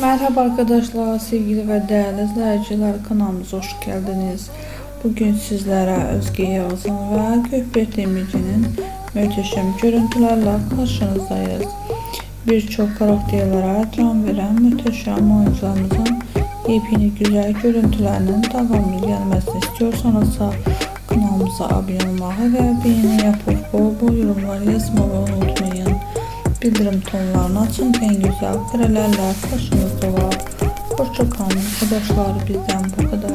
Merhaba arkadaşlar, sevgili ve değerli izleyiciler kanalımıza hoş geldiniz. Bugün sizlere Özge Yağız'ın ve Gökbek Demirci'nin müthişem görüntülerle karşınızdayız. Birçok karakterlere can veren müthişem oyuncularımızın yepyeni güzel görüntülerinin devamlı gelmesini istiyorsanız kanalımıza abone olmayı ve beğeni yapıp bol bol yorumlar yazmayı unutmayın. Bildirim tonlarını açın en güzel karelerle karşınızda var. Hoşçakalın arkadaşlar bizden bu kadar.